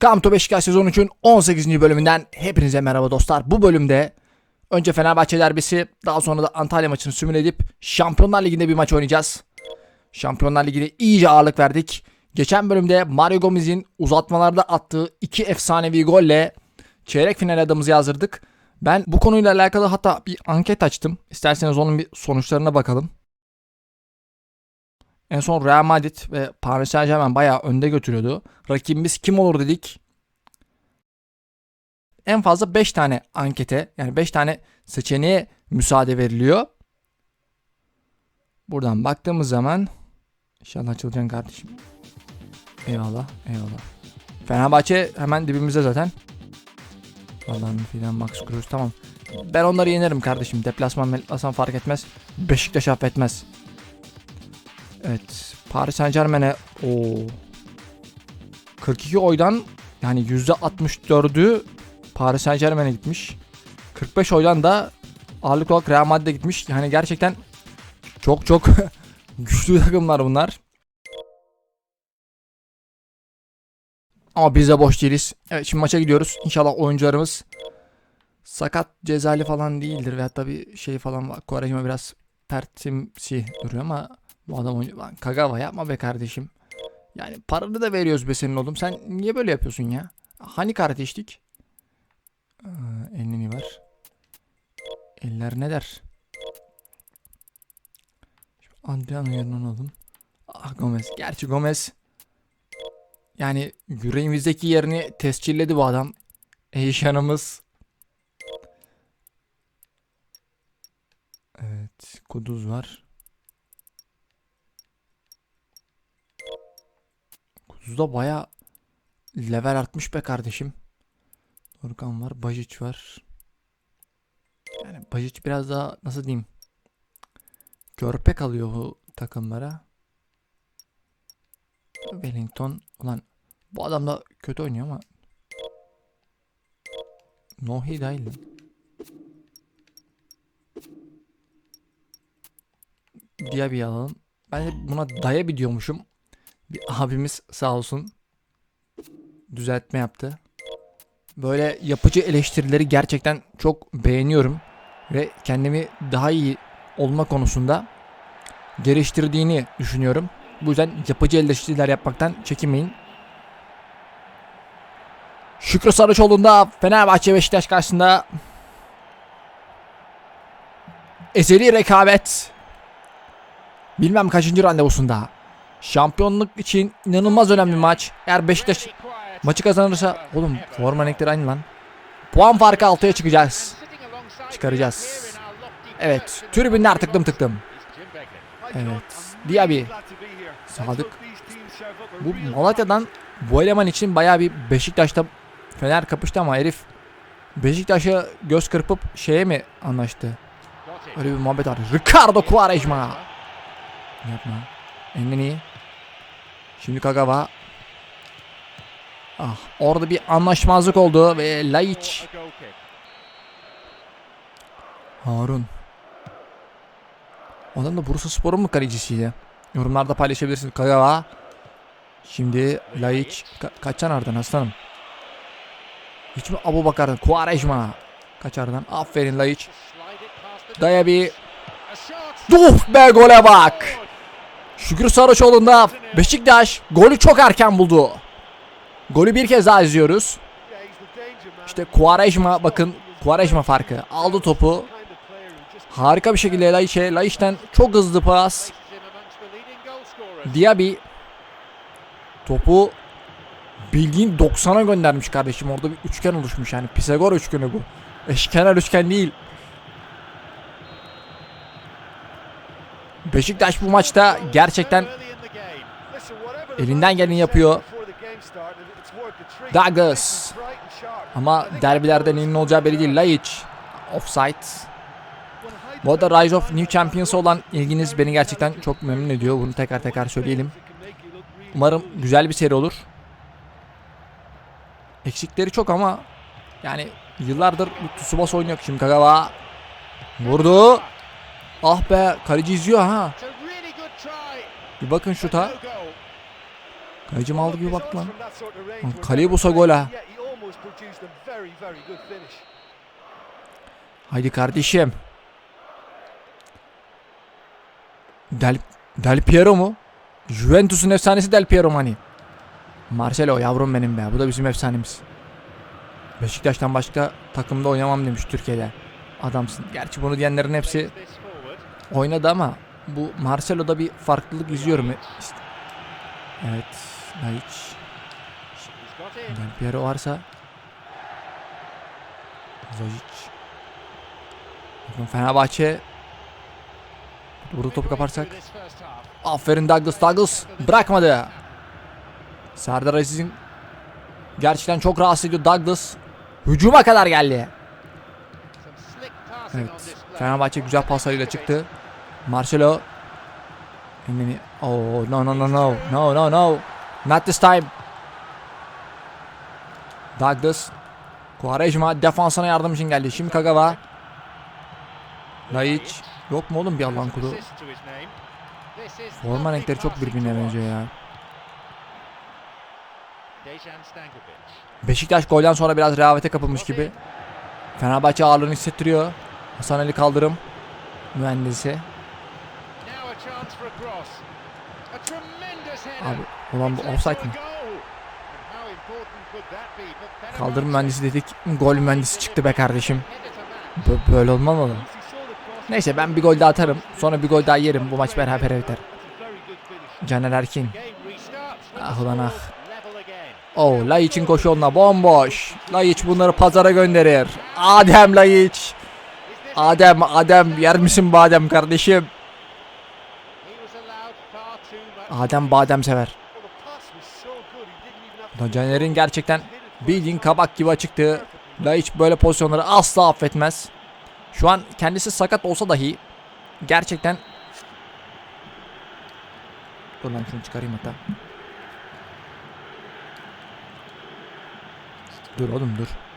Come to Beşiktaş sezon 3'ün 18. bölümünden hepinize merhaba dostlar. Bu bölümde önce Fenerbahçe derbisi daha sonra da Antalya maçını simüle edip Şampiyonlar Ligi'nde bir maç oynayacağız. Şampiyonlar Ligi'ne iyice ağırlık verdik. Geçen bölümde Mario Gomez'in uzatmalarda attığı iki efsanevi golle çeyrek final adımızı yazdırdık. Ben bu konuyla alakalı hatta bir anket açtım. İsterseniz onun bir sonuçlarına bakalım. En son Real Madrid ve Paris Saint Germain bayağı önde götürüyordu. Rakibimiz kim olur dedik. En fazla 5 tane ankete yani 5 tane seçeneğe müsaade veriliyor. Buradan baktığımız zaman inşallah açılacaksın kardeşim. Eyvallah eyvallah. Fenerbahçe hemen dibimizde zaten. Allah'ın filan Max Cruz tamam. Ben onları yenerim kardeşim. Deplasman deplasman fark etmez. Beşiktaş affetmez. Evet. Paris Saint Germain'e o 42 oydan yani %64'ü Paris Saint Germain'e gitmiş. 45 oydan da ağırlık olarak Real Madrid'e gitmiş. Yani gerçekten çok çok güçlü takımlar bunlar. Ama biz de boş değiliz. Evet şimdi maça gidiyoruz. İnşallah oyuncularımız sakat cezali falan değildir. Ve hatta bir şey falan var. Quaresma biraz pertimsi duruyor ama bu adam oyuncu. Lan Kagawa yapma be kardeşim. Yani paranı da veriyoruz be senin oğlum. Sen niye böyle yapıyorsun ya? Hani kardeşlik? Ee, elini var. Eller ne der? Adriano yerine alalım. Ah Gomez. Gerçi Gomez yani yüreğimizdeki yerini tescilledi bu adam. Eyşanımız. Evet. Kuduz var. Kuduz'da baya level artmış be kardeşim. Dorkan var. Bajic var. Yani Bajic biraz daha nasıl diyeyim. Körpe kalıyor bu takımlara. Wellington ulan bu adam da kötü oynuyor ama Nohi dahil. Diye alalım. Ben buna daya bir diyormuşum. Bir abimiz sağ olsun düzeltme yaptı. Böyle yapıcı eleştirileri gerçekten çok beğeniyorum ve kendimi daha iyi olma konusunda geliştirdiğini düşünüyorum. Bu yüzden yapıcı eleştiriler yapmaktan çekinmeyin. Şükrü Saraçoğlu'nda Fenerbahçe Beşiktaş karşısında ezeli rekabet. Bilmem kaçıncı randevusunda. Şampiyonluk için inanılmaz önemli maç. Eğer Beşiktaş maçı kazanırsa oğlum forma renkleri aynı lan. Puan farkı altıya çıkacağız. Çıkaracağız. Evet. Tribünler tıklım tıklım. Evet. Diaby. Sadık. Bu Malatya'dan bu eleman için baya bir Beşiktaş'ta Fener kapıştı ama herif Beşiktaş'a göz kırpıp şeye mi anlaştı? Öyle bir muhabbet var. Ricardo Quaresma. Yapma. Enlini. Şimdi Kagawa. Ah orada bir anlaşmazlık oldu ve Laiç. Harun. O adam da Bursa Spor'un mu kalecisiydi? Yorumlarda paylaşabilirsiniz. Kagawa. Şimdi Laiç. Ka kaçan aradan aslanım. Hiç mi Abu Bakar'dan? Quaresma. Kaçardan. Aferin Laiç. Daya bir. Duf be gole bak. Şükrü Saraçoğlu'nda Beşiktaş golü çok erken buldu. Golü bir kez daha izliyoruz. İşte Quaresma bakın Quaresma farkı. Aldı topu. Harika bir şekilde Laiç'e. Laiç'ten çok hızlı pas. Diaby topu bildiğin 90'a göndermiş kardeşim. Orada bir üçgen oluşmuş yani. Pisagor üçgeni bu. Eşkenar üçgen değil. Beşiktaş bu maçta gerçekten elinden geleni yapıyor. Douglas. Ama derbilerde neyin olacağı belli değil. Laiç. Offside. Bu arada Rise of New Champions olan ilginiz beni gerçekten çok memnun ediyor. Bunu tekrar tekrar söyleyelim. Umarım güzel bir seri olur. Eksikleri çok ama yani yıllardır Tsubasa oynuyor. Şimdi Kagawa vurdu. Ah be kaleci izliyor ha. Bir bakın şuta. Kaleci mi aldı gibi baktı lan. Kaleyi bulsa gol ha. Haydi kardeşim. Del, Del Piero mu? Juventus'un efsanesi Del Piero hani? Marcelo yavrum benim be. Bu da bizim efsanemiz. Beşiktaş'tan başka takımda oynamam demiş Türkiye'de. Adamsın. Gerçi bunu diyenlerin hepsi oynadı ama bu Marcelo'da bir farklılık izliyorum. İşte- Evet. Laiç. Del Piero varsa Zajic. Bakın Fenerbahçe Burada topu kaparsak Aferin Douglas Douglas Bırakmadı Serdar Aziz'in Gerçekten çok rahatsız ediyor Douglas Hücuma kadar geldi Evet Fenerbahçe güzel paslarıyla çıktı Marcelo Endeni Oh no no no no No no no Not this time Douglas Quaresma defansına yardım için geldi. Şimdi Kagawa. Laiç. Yok mu oğlum bir Allah'ın kulu? Forma renkleri çok birbirine benziyor ya. Beşiktaş golden sonra biraz rehavete kapılmış gibi. Fenerbahçe ağırlığını hissettiriyor. Hasan Ali kaldırım. Mühendisi. Abi ulan bu offside mi? Kaldırım mühendisi dedik. Gol mühendisi çıktı be kardeşim. Bö- böyle olmamalı. Neyse ben bir gol daha atarım. Sonra bir gol daha yerim. Bu maç beraber biter. Caner Erkin. Ah ulan ah. Oh Laiç'in koşu yoluna bomboş. Laiç bunları pazara gönderir. Adem Laiç. Adem Adem yer misin badem kardeşim? Adem badem sever. Ulan Caner'in gerçekten bildiğin kabak gibi açıktı. Laiç böyle pozisyonları asla affetmez. Şu an kendisi sakat olsa dahi gerçekten Dur lan şunu çıkarayım hatta. Dur oğlum dur.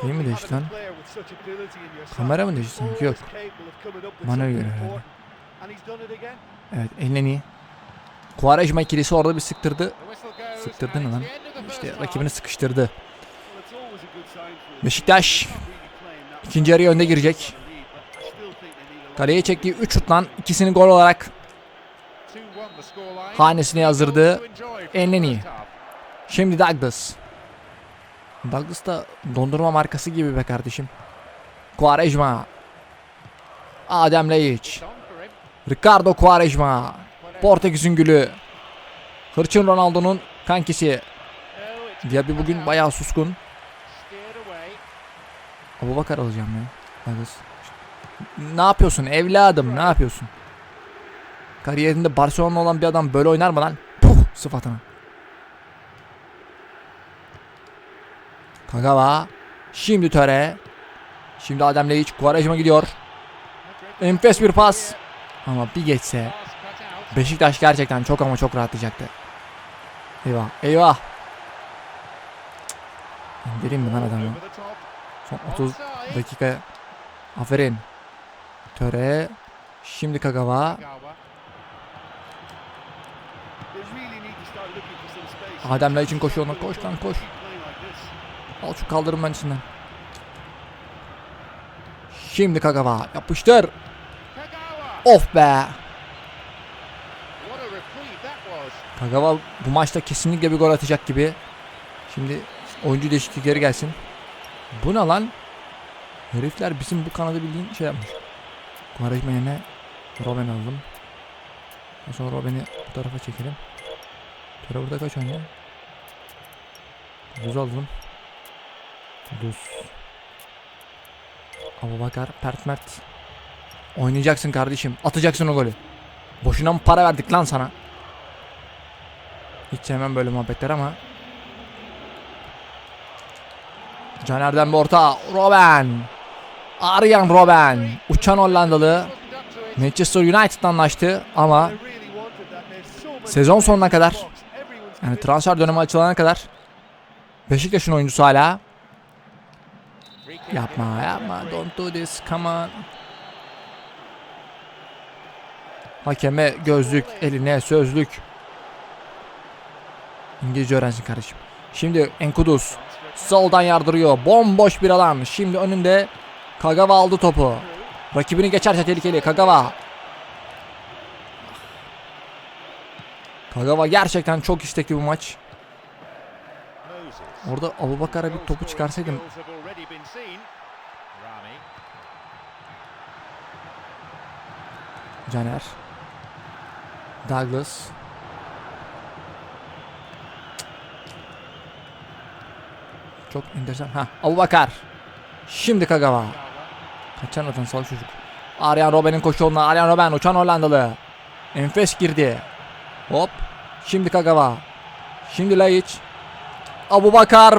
Şey mi değişti lan? Kamera mı değişti sanki? Yok. Bana göre herhalde. Evet Elneni. Quaresma ikilisi orada bir sıktırdı. Sıktırdı ne lan? İşte rakibini sıkıştırdı. Beşiktaş ikinci yarıya önde girecek. Kaleye çektiği 3 şuttan ikisini gol olarak hanesine yazdırdı. Elneni. Şimdi Douglas. Douglas da dondurma markası gibi be kardeşim. Quaresma. Adem Laiç. Ricardo Quaresma. Portekiz'in gülü. Hırçın Ronaldo'nun kankisi. Diaby bugün bayağı suskun. Abubakar alacağım ya. Douglas. Ne yapıyorsun evladım ne yapıyorsun? Kariyerinde Barcelona olan bir adam böyle oynar mı lan? Puh sıfatına. Kagawa. Şimdi Töre. Şimdi Adem Leic. Quaresma gidiyor. Enfes bir pas. Ama bir geçse. Beşiktaş gerçekten çok ama çok rahatlayacaktı. Eyvah. Eyvah. İndireyim mi lan adamı? Son 30 dakika. Aferin. Töre. Şimdi Kagawa. Adem Leich'in koşuyor. Koş lan koş. Al şu kaldırım mühendisinden. Şimdi Kagawa. Yapıştır. Of be. Kagawa bu maçta kesinlikle bir gol atacak gibi. Şimdi oyuncu değişiklikleri gelsin. Bu ne lan? Herifler bizim bu kanadı bildiğin şey yapmış. Quaresma yerine Robben aldım. Sonra Robben'i bu tarafa çekelim. Tura burada kaç oynuyor? Düz aldım. Düz. Abubakar, Pert Mert. Oynayacaksın kardeşim. Atacaksın o golü. Boşuna mı para verdik lan sana? Hiç sevmem böyle muhabbetler ama. Caner'den bir orta. Robben. Aryan Robben. Uçan Hollandalı. Manchester United'dan anlaştı ama sezon sonuna kadar yani transfer dönemi açılana kadar Beşiktaş'ın oyuncusu hala. Yapma yapma. Don't do this. Come on. Hakeme gözlük, eline sözlük. İngilizce öğrensin kardeşim. Şimdi Enkudus soldan yardırıyor. Bomboş bir alan. Şimdi önünde Kagawa aldı topu. Rakibini geçerse tehlikeli. Kagawa. Kagawa gerçekten çok istekli bu maç. Orada Abubakar'a bir topu çıkarsaydım Caner. Douglas. Çok enteresan. Ha, Abubakar. Şimdi Kagawa. Kaçan atan salak çocuk. Aryan Robben'in koşu yoluna. Aryan Robben uçan Hollandalı. Enfes girdi. Hop. Şimdi Kagawa. Şimdi Laiç. Abubakar.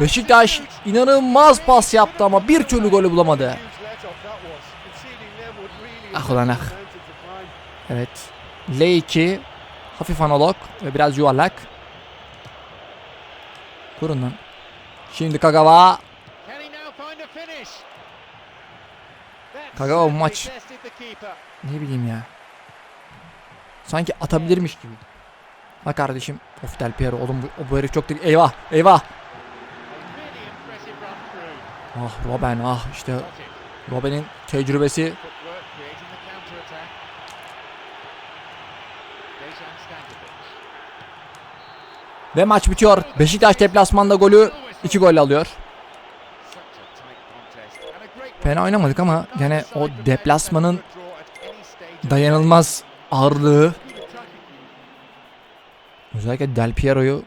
Beşiktaş inanılmaz pas yaptı ama bir türlü golü bulamadı. Ah ulan ah. Evet. L2 hafif analog ve biraz yuvarlak. Kurun. Şimdi Kagawa. Kagawa bu maç ne bileyim ya. Sanki atabilirmiş gibi. Ha kardeşim. Of Del Piero oğlum bu, bu herif çok değil. Eyvah eyvah. Ah Robben ah işte Robben'in tecrübesi ve maç bitiyor. Beşiktaş deplasmanda golü 2 gol alıyor. Fena oynamadık ama gene o deplasmanın dayanılmaz ağırlığı özellikle Del Piero'yu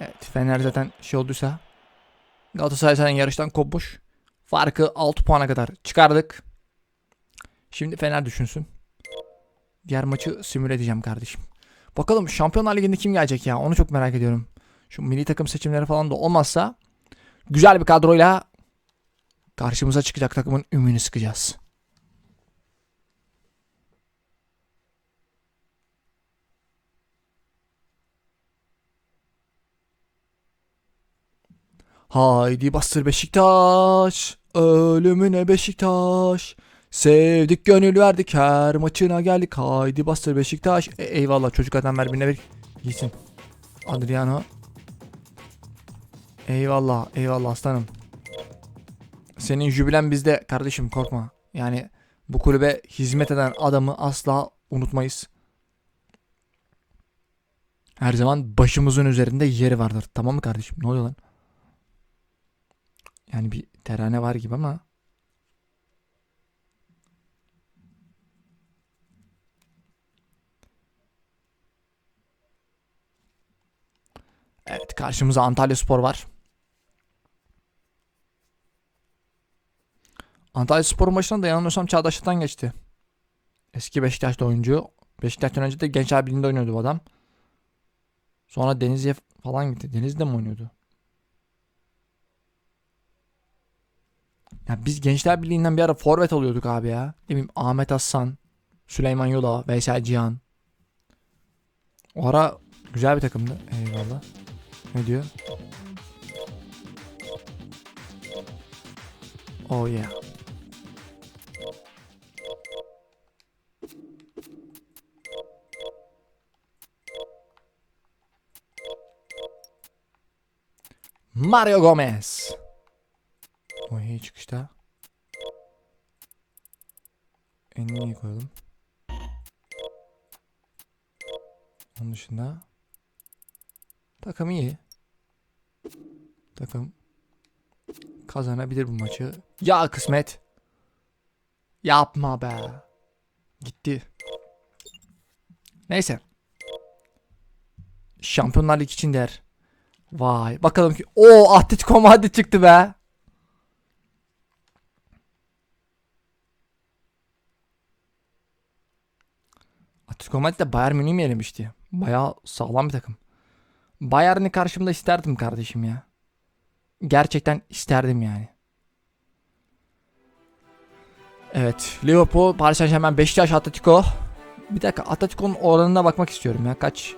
evet Fener zaten şey olduysa Galatasaray zaten yarıştan kopmuş. Farkı 6 puana kadar çıkardık. Şimdi Fener düşünsün. Diğer maçı simüle edeceğim kardeşim. Bakalım Şampiyonlar Ligi'nde kim gelecek ya? Onu çok merak ediyorum. Şu milli takım seçimleri falan da olmazsa güzel bir kadroyla karşımıza çıkacak takımın ümünü sıkacağız. Haydi bastır Beşiktaş. Ölümüne Beşiktaş. Sevdik gönül verdik her maçına geldik. Haydi bastır Beşiktaş. E, eyvallah çocuk adam ver birine ver. Gitsin. Adriano. Eyvallah eyvallah aslanım. Senin jübilen bizde kardeşim korkma. Yani bu kulübe hizmet eden adamı asla unutmayız. Her zaman başımızın üzerinde yeri vardır. Tamam mı kardeşim? Ne oluyor lan? Yani bir terane var gibi ama. Evet karşımıza Antalya Spor var. Antalya Spor'un başına da yanılmıyorsam Çağdaş Atan geçti. Eski Beşiktaş'ta oyuncu. Beşiktaş'tan önce de Gençler Birliği'nde oynuyordu bu adam. Sonra Denizli'ye falan gitti. Denizli'de mi oynuyordu? Ya biz Gençler Birliği'nden bir ara forvet alıyorduk abi ya. Ne Ahmet Aslan, Süleyman Yola, Veysel Cihan. O ara güzel bir takımdı. Eyvallah. Ne diyor? Oh yeah. Mario Gomez. O iyi çıkışta. En iyi koyalım. Onun dışında takım iyi. Takım kazanabilir bu maçı. Ya kısmet. Yapma be. Gitti. Neyse. Şampiyonlar Ligi için der. Vay. Bakalım ki. O Atletico Madrid çıktı be. Atletico Madrid de Bayern Münih'i mi elemişti? Bayağı sağlam bir takım. Bayern'i karşımda isterdim kardeşim ya. Gerçekten isterdim yani. Evet. Liverpool, Paris Saint Germain, Beşiktaş, Atletico. Bir dakika Atletico'nun oranına bakmak istiyorum ya. Kaç?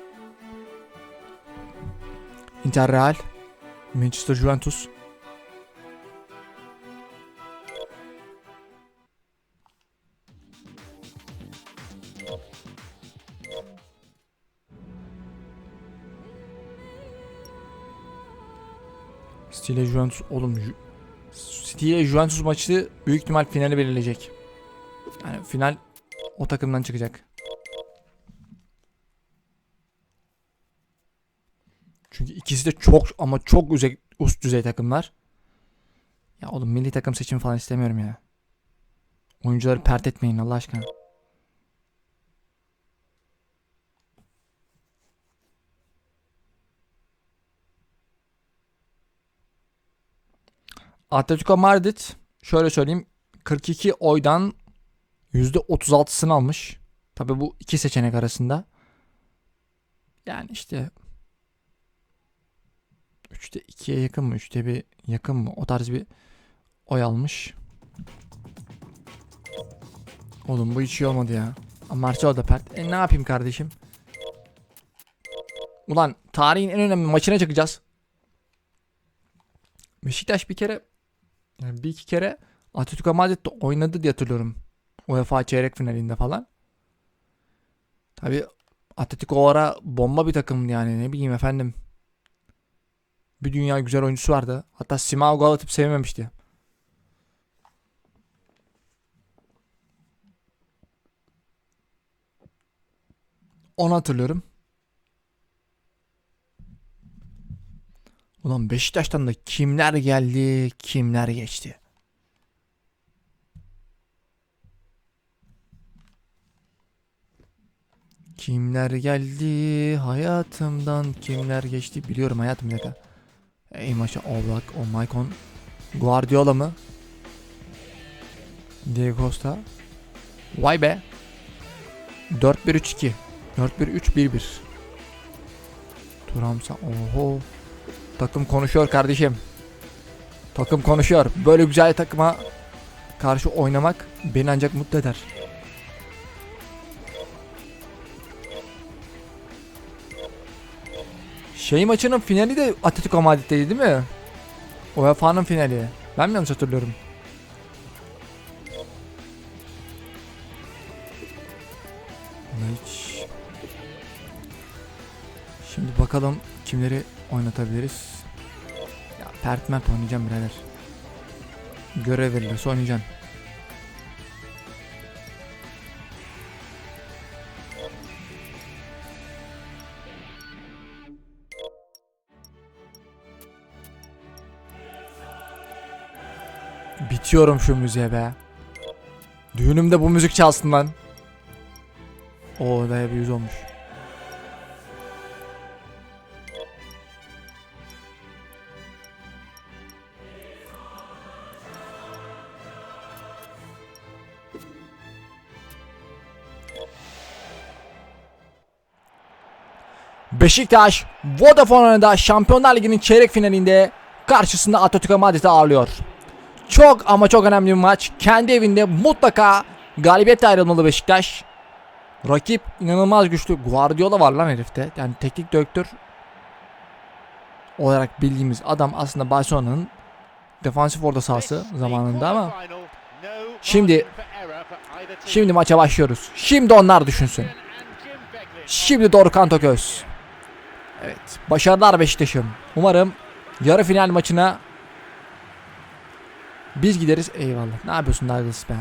Inter Real. Manchester Juventus. City Juventus oğlum Ju- City Juventus maçı büyük ihtimal finali belirleyecek. Yani final o takımdan çıkacak. Çünkü ikisi de çok ama çok üze- üst düzey takımlar. Ya oğlum milli takım seçimi falan istemiyorum ya. Oyuncuları pert etmeyin Allah aşkına. Atletico Madrid şöyle söyleyeyim 42 oydan %36'sını almış. Tabi bu iki seçenek arasında. Yani işte 3'te 2'ye yakın mı? 3'te bir yakın mı? O tarz bir oy almış. Oğlum bu hiç iyi olmadı ya. Marcelo da pert. E ne yapayım kardeşim? Ulan tarihin en önemli maçına çıkacağız. Beşiktaş bir kere yani bir iki kere Atletico Madrid'de oynadı diye hatırlıyorum. UEFA çeyrek finalinde falan. Tabi Atletico o ara bomba bir takımdı yani ne bileyim efendim. Bir dünya güzel oyuncusu vardı. Hatta Simao gol sevmemişti. Onu hatırlıyorum. Ulan Beşiktaş'tan da kimler geldi, kimler geçti. Kimler geldi hayatımdan kimler geçti biliyorum hayatım dakika. Ey maşa Oblak, o Maicon, Guardiola mı? Diego Costa. Vay be. 4-1-3-2. 4-1-3-1-1. Turamsa. Oho. Takım konuşuyor kardeşim. Takım konuşuyor. Böyle güzel takıma karşı oynamak beni ancak mutlu eder. Şey maçının finali de Atletico Madrid'deydi değil mi? UEFA'nın finali. Ben mi yanlış hatırlıyorum? Hiç. Şimdi bakalım kimleri oynatabiliriz. Ya pert mert oynayacağım birader. Görev verilirse oynayacağım. Bitiyorum şu müziğe be. Düğünümde bu müzik çalsın lan. O odaya bir yüz olmuş. Beşiktaş Vodafone Arena'da Şampiyonlar Ligi'nin çeyrek finalinde karşısında Atletico Madrid'i ağırlıyor. Çok ama çok önemli bir maç. Kendi evinde mutlaka galibiyetle ayrılmalı Beşiktaş. Rakip inanılmaz güçlü. Guardiola var lan herifte. Yani teknik direktör olarak bildiğimiz adam aslında Barcelona'nın defansif orta sahası zamanında ama Şimdi- şimdi maça başlıyoruz. Şimdi onlar düşünsün. Şimdi Dorukhan Toköz. Evet. Başarılar Beşiktaş'ım. Umarım yarı final maçına biz gideriz. Eyvallah. Ne yapıyorsun Douglas be?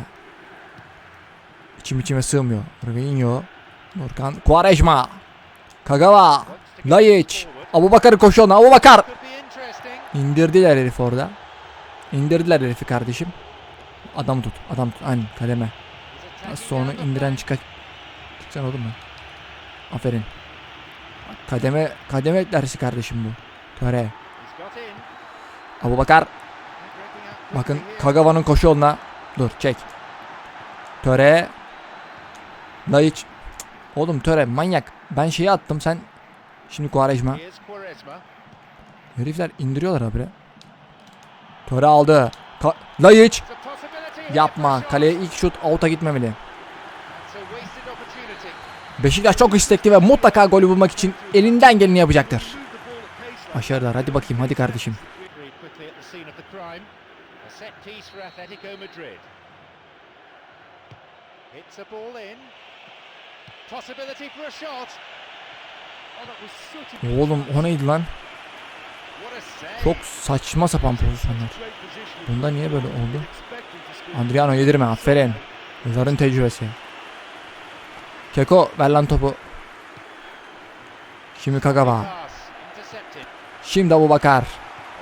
İçim içime sığmıyor. Rvinho. Dorukhan. Quaresma. Kagawa. Lajic. Abu Bakar'ı koşuyor. Abu Bakar. İndirdiler herif orada. İndirdiler herifi kardeşim. Adam tut. Adam tut. Aynen kademe. Nasıl onu indiren çıkar. Çıksan olur mu? Aferin. Kademe kademe dersi kardeşim bu. Töre. Abu Bakar. Bakın Kagawa'nın koşu yoluna. Dur çek. Töre. Cık, Oğlum Töre manyak. Ben şeyi attım sen. Şimdi Quaresma. Herifler indiriyorlar habire. Töre aldı. Ka Lajic. Yapma. Kaleye ilk şut out'a gitmemeli. Beşiktaş çok istekli ve mutlaka golü bulmak için elinden geleni yapacaktır. Başarılar. Hadi bakayım. Hadi kardeşim. Oğlum o neydi lan? Çok saçma sapan pozisyonlar. Bunda niye böyle oldu? Adriano yedirme aferin. Yılların tecrübesi. Keko ver topu. Şimdi Kagawa. Şimdi Abu Bakar.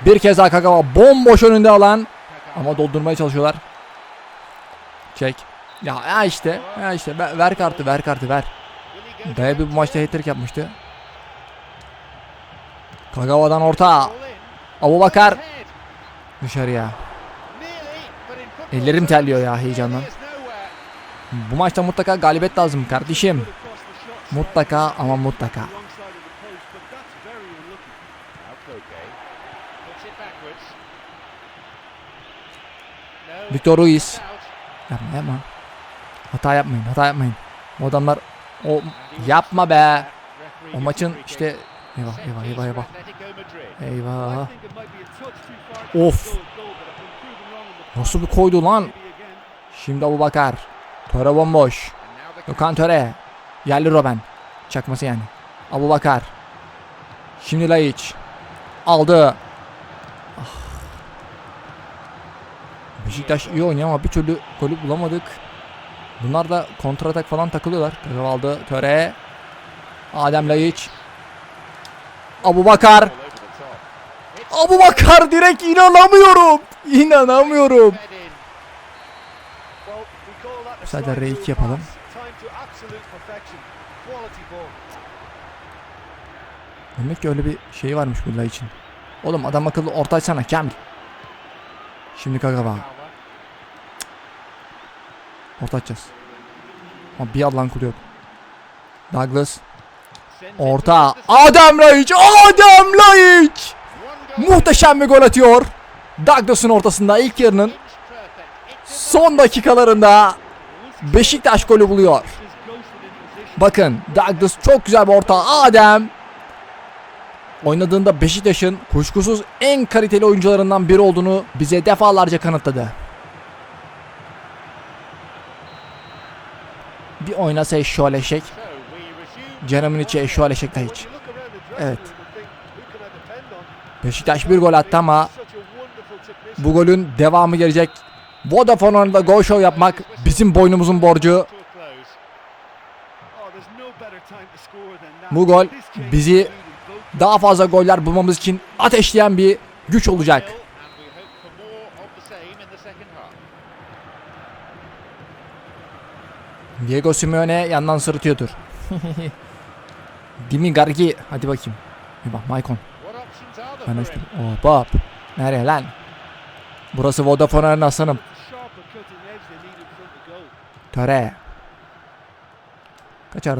Bir kez daha Kagawa bomboş önünde alan. Ama doldurmaya çalışıyorlar. Çek. Ya, ya işte. Ya işte. Ver, kartı ver kartı ver. Go Dayabi bu maçta hat-trick yapmıştı. Kagawa'dan orta. Abu Bakar. Dışarıya. Ellerim terliyor ya heyecandan. Bu maçta mutlaka galibiyet lazım kardeşim. Mutlaka ama mutlaka. Victor Ruiz. Yapma yapma. Hata yapmayın hata yapmayın. Bu adamlar o yapma be. O maçın işte eyvah eyvah eyvah eyvah. Eyvah. Of. Nasıl bir koydu lan? Şimdi Abu Bakar. Töre bomboş. Gökhan Töre. Yerli Robben. Çakması yani. Abu Bakar. Şimdi Laiç. Aldı. Ah. Beşiktaş iyi oynuyor ama bir türlü golü bulamadık. Bunlar da kontratak falan takılıyorlar. Kagawa aldı. Töre. Adem Laiç. Abu Bakar. Abu Bakar direkt inanamıyorum. İnanamıyorum. Sadece strike R2 through yapalım. Demek ki öyle bir şey varmış bu için. Oğlum adam akıllı orta açsana Kamil. Şimdi Kagawa. Orta açacağız. Ama bir Allah'ın kulu yok. Douglas. Orta. Adem Laiç. One goal. Muhteşem bir gol atıyor. Douglas'ın ortasında ilk yarının son dakikalarında Beşiktaş golü buluyor. Bakın Douglas çok güzel bir orta. Adem oynadığında Beşiktaş'ın kuşkusuz en kaliteli oyuncularından biri olduğunu bize defalarca kanıtladı. Bir oynasa şöyle eşek. Canımın içi eşşoğlu eşek When hiç. Evet. Beşiktaş bir gol attı ama bu golün devamı gelecek. Vodafone önünde gol show yapmak bizim boynumuzun borcu. Oh. Bu gol bizi daha fazla goller bulmamız için ateşleyen bir güç olacak. Diego Simeone yandan sırıtıyordur. Dimi Gargi. Hadi bakayım. Bir bak Maicon. What options are Ben there açtım. for him? Hop hop. Nereye lan? Burası Vodafone Arena aslanım. Töre. To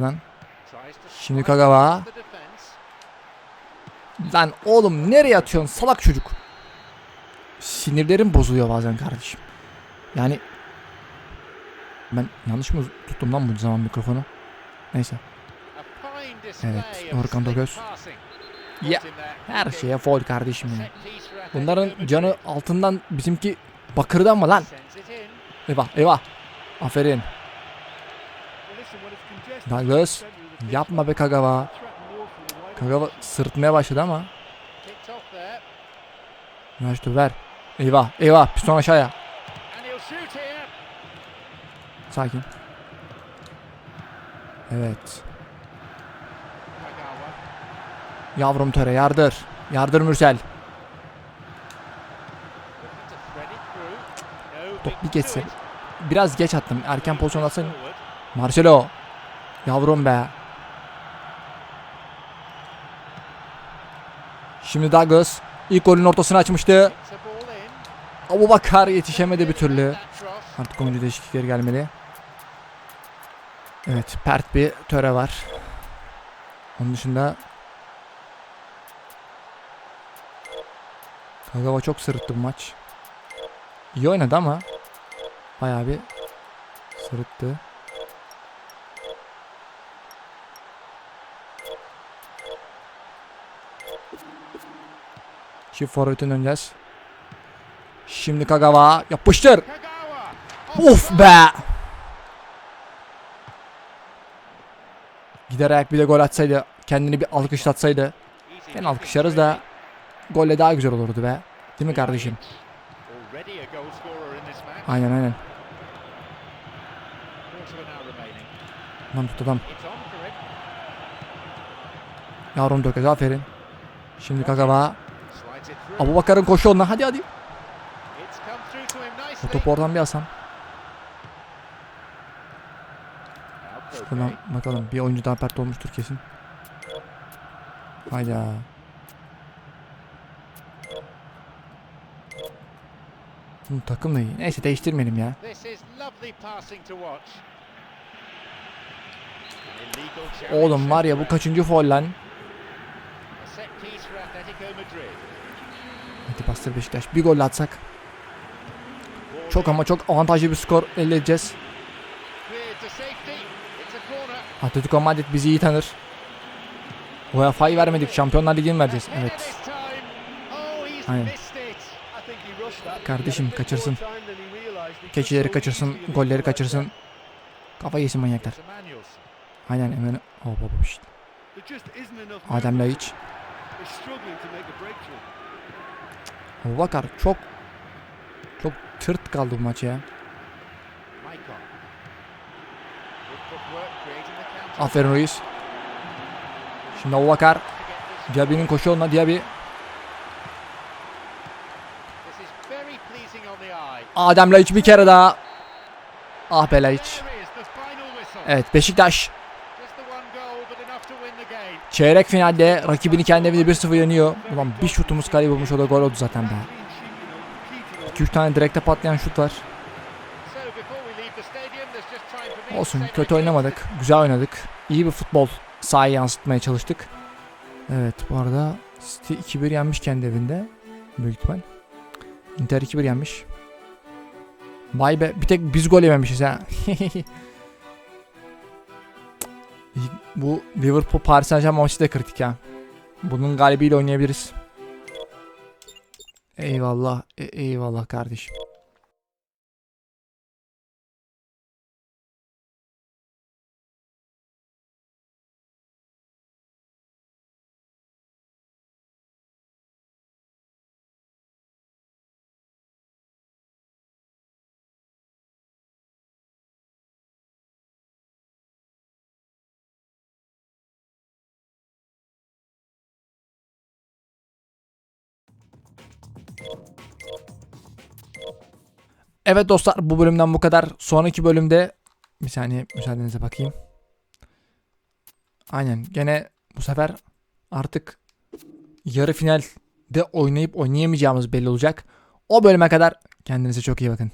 Şimdi Kagawa. Lan oğlum nereye atıyorsun salak çocuk. Sinirlerim bozuluyor bazen kardeşim. Yani ben yanlış mı tuttum lan bu zaman mikrofonu? Neyse. Evet, Orkan passing. Ya her şeye foul kardeşim ya. Bunların canı altından bizimki bakırdan mı lan? Eyvah eyvah. Aferin. Douglas. Yapma be Kagawa. Kagawa sırıtmaya başladı ama. There. Ver. Eyvah eyvah piston aşağıya. Sakin. Evet. Yavrum töre yardır. Yardır Mürsel. Top bir geçsin. Biraz geç attım. Erken pozisyon. Forward. Marcelo. Yavrum be. Şimdi Douglas. ilk golün ortasını açmıştı. Abu Bakar yetişemedi bir türlü. Artık oyuncu değişiklikleri gelmeli. Evet pert bir töre var. Onun dışında Kagawa çok sırıttı bu maç. İyi oynadı ama bayağı bir sırıttı. Çift forvetin döneceğiz. Şimdi Kagawa yapıştır. Uf be. Gider ayak bir de gol atsaydı. Kendini bir alkışlatsaydı. Gene alkışlarız da golle daha güzel olurdu be. Değil mi kardeşim? Aynen aynen. Quarter of an hour remaining. Lan tut adam. Yavrum Dökez aferin. Şimdi Kagawa. Abu Bakar'ın koşu onunla. Hadi hadi. Nicely. topu oradan bir alsam. Now Şuradan bakalım. Bir oyuncu daha pert olmuştur kesin. Hayda. Bu takım da iyi. Neyse değiştirmeyelim ya. Oğlum var ya bu kaçıncı foul lan? Hadi bastır Beşiktaş. Bir gol atsak. Çok ama çok avantajlı bir skor elde edeceğiz. Atletico Madrid bizi iyi tanır. UEFA'yı vermedik. Şampiyonlar Ligi'ni vereceğiz. Evet. Aynen. Kardeşim, kaçırsın. Keçileri kaçırsın. Golleri kaçırsın. Kafa yesin manyaklar. Aynen hemen. Hop hop işte. Adem. Laiç. Bakar çok çok tırt kaldı bu maç ya. Aferin Ruiz. Şimdi Abu Bakar. To get this- Diaby'nin koşu yoluna Diaby. Adem Laiç bir kere daha. Ah be Laiç. Evet Beşiktaş çeyrek finalde rakibini kendi evinde 1-0 yeniyor. Ulan bir şutumuz kaleyi bulmuş o da gol oldu zaten be. Clean sheet, you know, key to 2-3 tane direkte patlayan şut var. Olsun kötü oynamadık. Güzel oynadık. İyi bir futbol sahaya yansıtmaya çalıştık. Evet bu arada City 2-1 yenmiş kendi evinde. Büyük ihtimal. Inter 2-1 yenmiş. Vay be bir tek biz gol yememişiz ha. bu Liverpool Paris Saint Germain maçı da kritik ya. Bunun galibiyle oynayabiliriz. Eyvallah. e- eyvallah kardeşim. Evet dostlar bu bölümden bu kadar. Sonraki bölümde bir saniye müsaadenize bakayım. Aynen gene bu sefer artık yarı finalde oynayıp oynayamayacağımız belli olacak. O bölüme kadar kendinize çok iyi bakın.